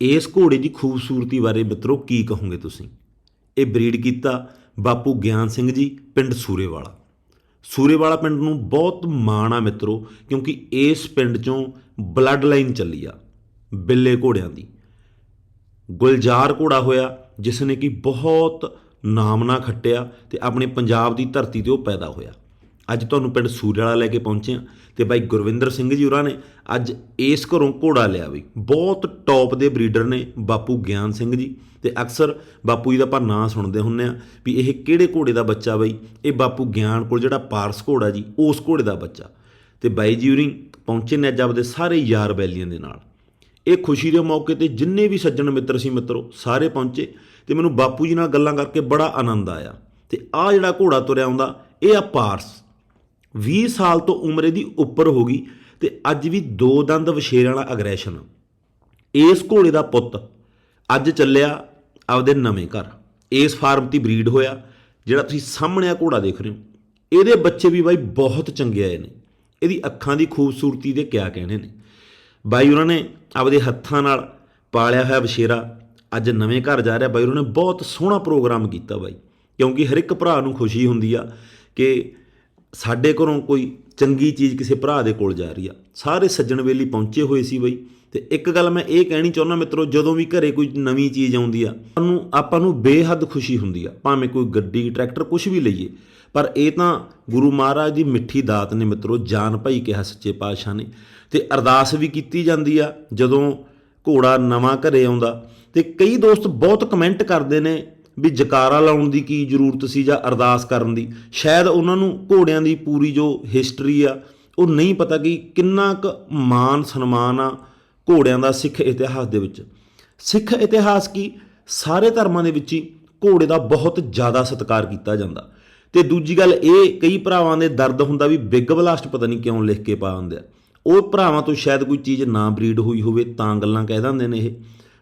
ਇਸ ਘੋੜੇ ਦੀ ਖੂਬਸੂਰਤੀ ਬਾਰੇ ਮਿੱਤਰੋ ਕੀ ਕਹੋਗੇ ਤੁਸੀਂ? ਇਹ ਬਰੀਡ ਕੀਤਾ ਬਾਪੂ ਗਿਆਨ ਸਿੰਘ ਜੀ, ਪਿੰਡ ਸੂਰੇਵਾਲਾ। ਸੂਰੇਵਾਲਾ ਪਿੰਡ ਨੂੰ ਬਹੁਤ ਮਾਣ ਆ ਮਿੱਤਰੋ, ਕਿਉਂਕਿ ਇਸ ਪਿੰਡ ਚੋਂ ਬਲੱਡ ਲਾਈਨ ਚੱਲੀ ਆ, ਬਿੱਲੇ ਘੋੜਿਆਂ ਦੀ। ਗੁਲਜ਼ਾਰ ਘੋੜਾ ਹੋਇਆ ਜਿਸ ਨੇ ਕਿ ਬਹੁਤ ਨਾਮਨਾ ਖੱਟਿਆ ਤੇ ਆਪਣੇ ਪੰਜਾਬ ਦੀ ਧਰਤੀ ਤੇ ਉਹ ਪੈਦਾ ਹੋਇਆ। ਅੱਜ ਤੁਹਾਨੂੰ ਪਿੰਡ ਸੂਰੇ ਵਾਲਾ ਲੈ ਕੇ ਪਹੁੰਚੇ ਆ ਤੇ ਬਾਈ ਗੁਰਵਿੰਦਰ ਸਿੰਘ ਜੀ ਹੋਰਾਂ ਨੇ ਅੱਜ ਇਸ ਘਰੋਂ ਘੋੜਾ ਲਿਆ ਬਈ। ਬਹੁਤ ਟੌਪ ਦੇ ਬਰੀਡਰ ਨੇ ਬਾਪੂ ਗਿਆਨ ਸਿੰਘ ਜੀ ਤੇ ਅਕਸਰ ਬਾਪੂ ਜੀ ਦਾ ਆਪਾਂ ਨਾਂ ਸੁਣਦੇ ਹੁੰਨੇ ਆ ਵੀ ਇਹ ਕਿਹੜੇ ਘੋੜੇ ਦਾ ਬੱਚਾ ਬਈ? ਇਹ ਬਾਪੂ ਗਿਆਨ ਕੋਲ ਜਿਹੜਾ ਪਾਰਸ ਘੋੜਾ ਜੀ, ਉਸ ਘੋੜੇ ਦਾ ਬੱਚਾ। ਤੇ ਬਾਈ ਜੀ ਹੋਰੀ ਪਹੁੰਚੇ ਨੇ ਅੱਜ ਆਪਦੇ ਸਾਰੇ ਯਾਰ ਬੈਲੀਆਂ ਦੇ ਨਾਲ। ਇਹ ਖੁਸ਼ੀ ਦੇ ਮੌਕੇ ਤੇ ਜਿੰਨੇ ਵੀ ਸੱਜਣ ਮਿੱਤਰ ਸੀ ਮਿੱਤਰੋ, ਸਾਰੇ ਪਹੁੰਚੇ ਤੇ ਮੈਨੂੰ ਬਾਪੂ ਜੀ ਨਾਲ ਗੱਲਾਂ ਕਰਕੇ ਬੜਾ ਆਨੰਦ ਆਇਆ। ਤੇ ਆ ਜਿਹੜਾ ਘੋੜਾ ਤੁਰਿਆ ਆਉਂਦਾ, ਇਹ ਆ ਪਾਰਸ। 20 ਸਾਲ ਤੋਂ ਉਮਰ ਇਹਦੀ ਉੱਪਰ ਹੋ ਗਈ ਤੇ ਅੱਜ ਵੀ ਦੋ ਦੰਦ ਵਸ਼ੇਰਾਂ ਵਾਲਾ ਅਗਰੈਸ਼ਨ ਇਸ ਘੋੜੇ ਦਾ ਪੁੱਤ ਅੱਜ ਚੱਲਿਆ ਆਪਦੇ ਨਵੇਂ ਘਰ। ਇਸ ਫਾਰਮ ਦੀ ਬਰੀਡ ਹੋਇਆ, ਜਿਹੜਾ ਤੁਸੀਂ ਸਾਹਮਣੇ ਆ ਘੋੜਾ ਦੇਖ ਰਹੇ ਹੋ। ਇਹਦੇ ਬੱਚੇ ਵੀ ਬਾਈ ਬਹੁਤ ਚੰਗੇ ਆਏ ਨੇ। ਇਹਦੀ ਅੱਖਾਂ ਦੀ ਖੂਬਸੂਰਤੀ ਦੇ ਕਿਆ ਕਹਿਣੇ ਨੇ। ਬਾਈ ਉਹਨਾਂ ਨੇ ਆਪਦੇ ਹੱਥਾਂ ਨਾਲ ਪਾਲਿਆ ਹੋਇਆ ਬਸ਼ੇਰਾ ਅੱਜ ਨਵੇਂ ਘਰ ਜਾ ਰਿਹਾ। ਬਾਈ ਉਹਨਾਂ ਨੇ ਬਹੁਤ ਸੋਹਣਾ ਪ੍ਰੋਗਰਾਮ ਕੀਤਾ ਬਾਈ। ਕਿਉਂਕਿ ਹਰ ਇੱਕ ਭਰਾ ਨੂੰ ਖੁਸ਼ੀ ਹੁੰਦੀ ਆ ਕਿ ਸਾਡੇ ਘਰੋਂ ਕੋਈ ਚੰਗੀ ਚੀਜ਼ ਕਿਸੇ ਭਰਾ ਦੇ ਕੋਲ ਜਾ ਰਹੀ ਆ। ਸਾਰੇ ਸੱਜਣ ਵੇਲੀ ਪਹੁੰਚੇ ਹੋਏ ਸੀ ਬਈ। ਤੇ ਇੱਕ ਗੱਲ ਮੈਂ ਇਹ ਕਹਿਣੀ ਚਾਹੁੰਦਾ ਮਿੱਤਰੋ, ਜਦੋਂ ਵੀ ਘਰੇ ਕੋਈ ਨਵੀਂ ਚੀਜ਼ ਆਉਂਦੀ ਆ, ਸਾਨੂੰ, ਆਪਾਂ ਨੂੰ ਬੇਹੱਦ ਖੁਸ਼ੀ ਹੁੰਦੀ ਆ। ਭਾਵੇਂ ਕੋਈ ਗੱਡੀ, ਟਰੈਕਟਰ ਕੁਝ ਵੀ ਲਈਏ। ਪਰ ਇਹ ਤਾਂ ਗੁਰੂ ਮਹਾਰਾਜ ਦੀ ਮਿੱਠੀ ਦਾਤ ਨੇ ਮਿੱਤਰੋ, ਜਾਨ ਭਾਈ ਕਿਹਾ ਸੱਚੇ ਪਾਤਸ਼ਾਹ ਨੇ। ਤੇ ਅਰਦਾਸ ਵੀ ਕੀਤੀ ਜਾਂਦੀ ਆ, ਜਦੋਂ ਘੋੜਾ ਨਵਾਂ ਘਰੇ ਆਉਂਦਾ। ਤੇ ਕਈ ਦੋਸਤ ਬਹੁਤ ਕਮੈਂਟ ਕਰਦੇ ਨੇ ਵੀ ਜਕਾਰਾ ਲਾਉਣ ਦੀ ਕੀ ਜ਼ਰੂਰਤ ਸੀ ਜਾਂ ਅਰਦਾਸ ਕਰਨ ਦੀ। ਸ਼ਾਇਦ ਉਹਨਾਂ ਨੂੰ ਘੋੜਿਆਂ ਦੀ ਪੂਰੀ ਜੋ ਹਿਸਟਰੀ ਆ, ਉਹ ਨਹੀਂ ਪਤਾ ਕਿ ਕਿੰਨਾ ਕੁ ਮਾਨ ਸਨਮਾਨ ਆ ਘੋੜਿਆਂ ਦਾ ਸਿੱਖ ਇਤਿਹਾਸ ਦੇ ਵਿੱਚ। ਸਿੱਖ ਇਤਿਹਾਸ ਕੀ? ਸਾਰੇ ਧਰਮਾਂ ਦੇ ਵਿੱਚ ਹੀ ਘੋੜੇ ਦਾ ਬਹੁਤ ਜ਼ਿਆਦਾ ਸਤਿਕਾਰ ਕੀਤਾ ਜਾਂਦਾ। ਤੇ ਦੂਜੀ ਗੱਲ ਇਹ, ਕਈ ਭਰਾਵਾਂ ਦੇ ਦਰਦ ਹੁੰਦਾ ਵੀ ਬਿੱਗ ਬਲਾਸਟ ਪਤਾ ਨਹੀਂ ਕਿਉਂ ਲਿਖ ਕੇ ਪਾ ਹੁੰਦੇ ਆ। ਉਹ ਭਰਾਵਾਂ ਤੋਂ ਸ਼ਾਇਦ ਕੋਈ ਚੀਜ਼ ਨਾ ਬਰੀਡ ਹੋਈ ਹੋਵੇ ਤਾਂ ਗੱਲਾਂ ਕਹਿ ਦਿੰਦੇ ਨੇ ਇਹ।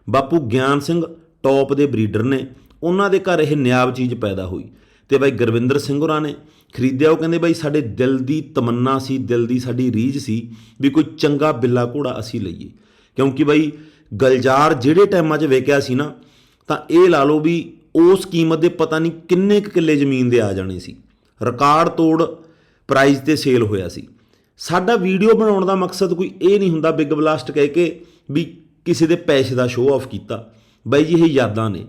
ਬਾਪੂ ਗਿਆਨ ਸਿੰਘ ਟੌਪ ਦੇ ਬਰੀਡਰ ਨੇ। ਉਹਨਾਂ ਦੇ ਘਰ ਇਹ ਨਿਆਬ ਚੀਜ਼ ਪੈਦਾ ਹੋਈ। ਤੇ ਬਾਈ ਗੁਰਵਿੰਦਰ ਸਿੰਘ ਹੋਰਾਂ ਨੇ ਖਰੀਦਿਆ, ਉਹ ਕਹਿੰਦੇ ਬਾਈ ਸਾਡੇ ਦਿਲ ਦੀ ਤਮੰਨਾ ਸੀ, ਦਿਲ ਦੀ ਸਾਡੀ ਰੀਝ ਸੀ ਵੀ ਕੋਈ ਚੰਗਾ ਬਿੱਲਾ ਘੋੜਾ ਅਸੀਂ ਲਈਏ। ਕਿਉਂਕਿ ਬਾਈ ਗਲਜਾਰ ਜਿਹੜੇ ਟਾਈਮਾਂ 'ਚ ਵੇਕਿਆ ਸੀ ਨਾ, ਤਾਂ ਇਹ ਲਾ ਲਓ ਵੀ ਉਸ ਕੀਮਤ ਦੇ ਪਤਾ ਨਹੀਂ ਕਿੰਨੇ ਕੁ ਕਿੱਲੇ ਜ਼ਮੀਨ ਦੇ ਆ ਜਾਣੇ ਸੀ। ਰਿਕਾਰਡ ਤੋੜ ਪ੍ਰਾਈਸ ਤੇ ਸੇਲ ਹੋਇਆ ਸੀ। ਸਾਡਾ ਵੀਡੀਓ ਬਣਾਉਣ ਦਾ ਮਕਸਦ ਕੋਈ ਇਹ ਨਹੀਂ ਹੁੰਦਾ ਬਿਗ ਬਲਾਸਟ ਕਹਿ ਕੇ ਵੀ ਕਿਸੇ ਦੇ ਪੈਸੇ ਦਾ ਸ਼ੋਅ ਆਫ ਕੀਤਾ। ਬਾਈ ਜੀ, ਇਹ ਯਾਦਾਂ ਨੇ।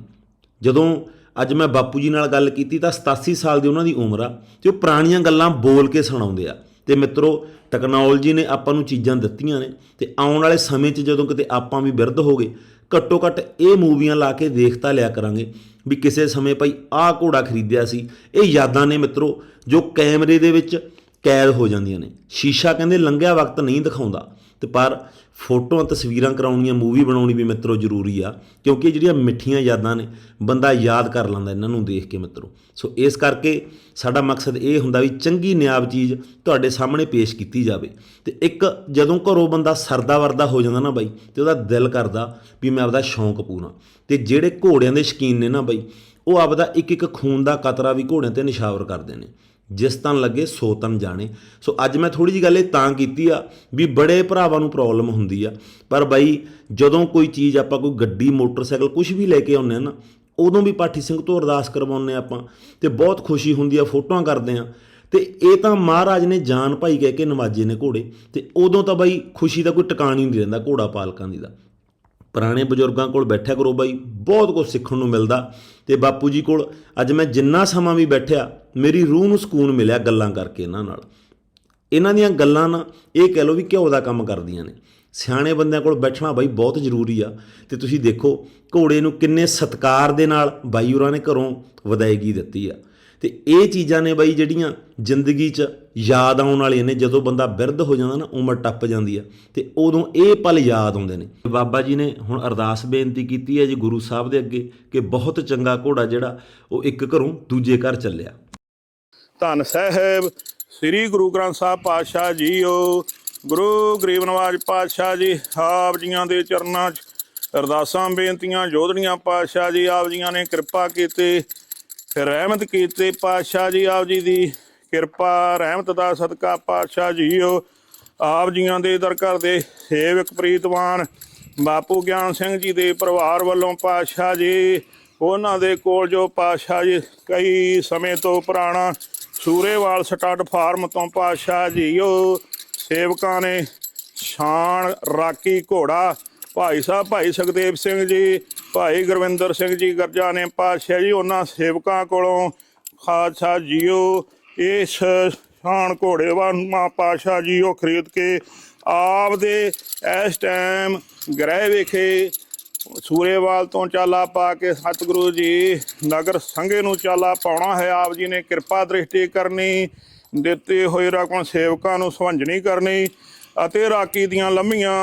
ਜਦੋਂ ਅੱਜ ਮੈਂ ਬਾਪੂ ਜੀ ਨਾਲ ਗੱਲ ਕੀਤੀ ਤਾਂ 87 ਸਾਲ ਦੀ ਉਹਨਾਂ ਦੀ ਉਮਰ ਆ ਤੇ ਉਹ ਪੁਰਾਣੀਆਂ ਗੱਲਾਂ ਬੋਲ ਕੇ ਸੁਣਾਉਂਦੇ ਆ। ਤੇ ਮਿੱਤਰੋ ਟੈਕਨੋਲੋਜੀ ਨੇ ਆਪਾਂ ਨੂੰ ਚੀਜ਼ਾਂ ਦਿੱਤੀਆਂ ਨੇ ਤੇ ਆਉਣ ਵਾਲੇ ਸਮੇਂ 'ਚ ਜਦੋਂ ਕਿਤੇ ਆਪਾਂ ਵੀ ਬਿਰਧ ਹੋ ਗਏ ਘੱਟੋ ਘੱਟ ਇਹ ਮੂਵੀਆਂ ਲਾ ਕੇ ਦੇਖਤਾ ਲਿਆ ਕਰਾਂਗੇ ਵੀ ਕਿਸੇ ਸਮੇਂ ਭਾਈ ਆਹ ਘੋੜਾ ਖਰੀਦਿਆ ਸੀ। ਇਹ ਯਾਦਾਂ ਨੇ ਮਿੱਤਰੋ, ਜੋ ਕੈਮਰੇ ਦੇ ਵਿੱਚ ਕੈਦ ਹੋ ਜਾਂਦੀਆਂ ਨੇ। ਸ਼ੀਸ਼ਾ ਕਹਿੰਦੇ ਲੰਘਿਆ ਵਕਤ ਨਹੀਂ ਦਿਖਾਉਂਦਾ। ਤੇ ਪਰ ਫੋਟੋਆਂ, ਤਸਵੀਰਾਂ ਕਰਾਉਣੀਆਂ ਮੂਵੀ ਬਣਾਉਣੀ ਵੀ ਮਿੱਤਰੋ ਜ਼ਰੂਰੀ ਆ, ਕਿਉਂਕਿ ਜਿਹੜੀਆਂ ਮਿੱਠੀਆਂ ਯਾਦਾਂ ਨੇ, ਬੰਦਾ ਯਾਦ ਕਰ ਲੈਂਦਾ ਇਹਨਾਂ ਨੂੰ ਦੇਖ ਕੇ ਮਿੱਤਰੋ। ਸੋ ਇਸ ਕਰਕੇ ਸਾਡਾ ਮਕਸਦ ਇਹ ਹੁੰਦਾ ਵੀ ਚੰਗੀ ਨਿਆਬ ਚੀਜ਼ ਤੁਹਾਡੇ ਸਾਹਮਣੇ ਪੇਸ਼ ਕੀਤੀ ਜਾਵੇ। ਤੇ ਇੱਕ ਜਦੋਂ ਘਰੋਂ ਬੰਦਾ ਸਰਦਾ ਵਰਦਾ ਹੋ ਜਾਂਦਾ ਨਾ ਬਾਈ, ਤੇ ਉਹਦਾ ਦਿਲ ਕਰਦਾ ਵੀ ਮੈਂ ਆਪਦਾ ਸ਼ੌਂਕ ਪੂਰਾ। ਤੇ ਜਿਹੜੇ ਘੋੜਿਆਂ ਦੇ ਸ਼ਕੀਨ ਨੇ ਨਾ ਬਾਈ, ਉਹ ਆਪਦਾ ਇੱਕ ਇੱਕ ਖੂਨ ਦਾ ਕਤਰਾ ਵੀ ਘੋੜਿਆਂ ਤੇ ਨਿਸ਼ਾਵਰ ਕਰਦੇ ਨੇ। ਜਿਸ ਤਨ ਲੱਗੇ ਸੋ ਤਨ ਜਾਣੇ। ਸੋ ਅੱਜ ਮੈਂ ਥੋੜੀ ਜੀ ਗੱਲ ਇਹ ਤਾਂ ਕੀਤੀ ਆ ਵੀ ਬੜੇ ਭਰਾਵਾਂ ਨੂੰ ਪ੍ਰੋਬਲਮ ਹੁੰਦੀ ਆ। ਪਰ ਬਾਈ, ਜਦੋਂ ਕੋਈ ਚੀਜ਼ ਆਪਾਂ ਕੋਈ ਗੱਡੀ, ਮੋਟਰਸਾਈਕਲ ਕੁਝ ਵੀ ਲੈ ਕੇ ਆਉਂਦੇ ਆ ਨਾ, ਉਦੋਂ ਵੀ ਪਾਠੀ ਸਿੰਘ ਤੋਂ ਅਰਦਾਸ ਕਰਵਾਉਂਦੇ ਆ ਆਪਾਂ ਤੇ ਬਹੁਤ ਖੁਸ਼ੀ ਹੁੰਦੀ ਆ, ਫੋਟੋਆਂ ਕਰਦੇ ਆ। ਤੇ ਇਹ ਤਾਂ ਮਹਾਰਾਜ ਨੇ ਜਾਨ ਭਾਈ ਕਹਿ ਕੇ ਨਵਾਜੇ ਨੇ ਘੋੜੇ ਤੇ ਉਦੋਂ ਤਾਂ ਬਾਈ ਖੁਸ਼ੀ ਦਾ ਕੋਈ ਟਿਕਾਣ ਹੀ ਨਹੀਂ ਰਹਿੰਦਾ ਘੋੜਾ ਪਾਲਕਾਂ ਦੀ ਦਾ। ਪੁਰਾਣੇ ਬਜ਼ੁਰਗਾਂ ਕੋਲ ਬੈਠਿਆ ਕਰੋ ਬਾਈ, ਬਹੁਤ ਕੁਝ ਸਿੱਖਣ ਨੂੰ ਮਿਲਦਾ। ਤੇ ਬਾਪੂ ਜੀ ਕੋਲ ਅੱਜ ਮੈਂ ਜਿੰਨਾ ਸਮਾਂ ਵੀ ਬੈਠਿਆ, ਮੇਰੀ ਰੂਹ ਨੂੰ ਸਕੂਨ ਮਿਲਿਆ ਗੱਲਾਂ ਕਰਕੇ ਇਹਨਾਂ ਨਾਲ। ਇਹਨਾਂ ਦੀਆਂ ਗੱਲਾਂ ਨਾ ਇਹ ਕਹਿ ਲਓ ਵੀ ਘਿਓ ਦਾ ਕੰਮ ਕਰਦੀਆਂ ਨੇ। ਸਿਆਣੇ ਬੰਦਿਆਂ ਕੋਲ ਬੈਠਣਾ ਬਾਈ ਬਹੁਤ ਜ਼ਰੂਰੀ ਆ ਤੇ ਤੁਸੀਂ ਦੇਖੋ ਘੋੜੇ ਨੂੰ ਕਿੰਨੇ ਸਤਕਾਰ ਦੇ ਨਾਲ ਬਾਈ ਹੋਰਾਂ ਨੇ ਘਰੋਂ ਵਿਦਾਇਗੀ ਦਿੱਤੀ ਆ। ਤੇ ਇਹ ਚੀਜ਼ਾਂ ਨੇ ਬਾਈ ਜਿਹੜੀਆਂ ਜ਼ਿੰਦਗੀ 'ਚ ਯਾਦ ਆਉਣ ਵਾਲੀਆਂ ਨੇ, ਜਦੋਂ ਬੰਦਾ ਬਿਰਧ ਹੋ ਜਾਂਦਾ ਨਾ, ਉਮਰ ਟੱਪ ਜਾਂਦੀ ਆ। ਤੇ ਉਦੋਂ ਇਹ ਪਲ ਯਾਦ ਆਉਂਦੇ ਨੇ। ਬਾਬਾ ਜੀ ਨੇ ਹੁਣ ਅਰਦਾਸ ਬੇਨਤੀ ਕੀਤੀ ਹੈ ਜੀ ਗੁਰੂ ਸਾਹਿਬ ਦੇ ਅੱਗੇ ਕਿ ਬਹੁਤ ਚੰਗਾ ਘੋੜਾ ਜਿਹੜਾ, ਉਹ ਇੱਕ ਘਰੋਂ ਦੂਜੇ ਘਰ ਚੱਲਿਆ। ਧੰਨ ਸਾਹਿਬ, ਸ੍ਰੀ ਗੁਰੂ ਗ੍ਰੰਥ ਸਾਹਿਬ ਪਾਤਸ਼ਾਹ ਜੀਓ। ਗੁਰੂ ਗਰੀਬ ਨਵਾਜ ਪਾਤਸ਼ਾਹ ਜੀ, ਆਪ ਜੀਆਂ ਦੇ ਚਰਨਾਂ 'ਚ ਅਰਦਾਸਾਂ, ਬੇਨਤੀਆਂ ਜੋਦੜੀਆਂ ਪਾਤਸ਼ਾਹ ਜੀ, ਆਪ ਜੀਆਂ ਨੇ ਕਿਰਪਾ ਕੀਤੀ। ਰਹਿਮਤ ਕੀਤੇ ਪਾਤਸ਼ਾਹ ਜੀ, ਆਪ ਜੀ ਦੀ ਕਿਰਪਾ, ਰਹਿਮਤ ਦਾ ਸਦਕਾ ਪਾਤਸ਼ਾਹ ਜੀਓ। ਆਪ ਜੀਆਂ ਦੇ ਦਰ ਘਰ ਦੇ ਸੇਵਕ ਪ੍ਰੀਤਵਾਨ। ਬਾਪੂ ਗਿਆਨ ਸਿੰਘ ਜੀ ਦੇ ਪਰਿਵਾਰ ਵੱਲੋਂ ਪਾਤਸ਼ਾਹ ਜੀ, ਉਹਨਾਂ ਦੇ ਕੋਲ ਜੋ ਪਾਤਸ਼ਾਹ ਜੀ, ਕਈ ਸਮੇਂ ਤੋਂ ਪੁਰਾਣਾ ਸੂਰੇਵਾਲ ਸਟੱਡ ਫਾਰਮ ਤੋਂ ਪਾਤਸ਼ਾਹ ਜੀ ਉਹ ਸੇਵਕਾਂ ਨੇ ਸ਼ਾਨ ਰਾਕੀ ਘੋੜਾ, ਭਾਈ ਸਾਹਿਬ, ਭਾਈ ਸੁਖਦੇਵ ਸਿੰਘ ਜੀ ਭਾਈ ਗੁਰਵਿੰਦਰ ਸਿੰਘ ਜੀ ਗਰਜਾ ਨੇ ਪਾਤਸ਼ਾਹ ਜੀ, ਉਹਨਾਂ ਸੇਵਕਾਂ ਕੋਲੋਂ ਖਾਲਸਾ ਜੀਓ, ਇਸ ਸ਼ਾਨ ਘੋੜੇ ਮਾ ਪਾਸ਼ਾ ਜੀ ਉਹ ਖਰੀਦ ਕੇ ਆਪ ਦੇ ਇਸ ਟਾਈਮ ਗ੍ਰਹਿ ਵਿਖੇ ਸੂਰੇਵਾਲ ਤੋਂ ਚਾਲਾ ਪਾ ਕੇ ਸਤਿਗੁਰੂ ਜੀ ਨਗਰ ਸੰਘੇ ਨੂੰ ਚਾਲਾ ਪਾਉਣਾ ਹੈ। ਆਪ ਜੀ ਨੇ ਕਿਰਪਾ ਦ੍ਰਿਸ਼ਟੀ ਕਰਨੀ, ਦਿੱਤੇ ਹੋਏ ਰਕਮ ਸੇਵਕਾਂ ਨੂੰ ਸਵੰਜਣੀ ਕਰਨੀ ਅਤੇ ਰਾਕੀ ਦੀਆਂ ਲੰਮੀਆਂ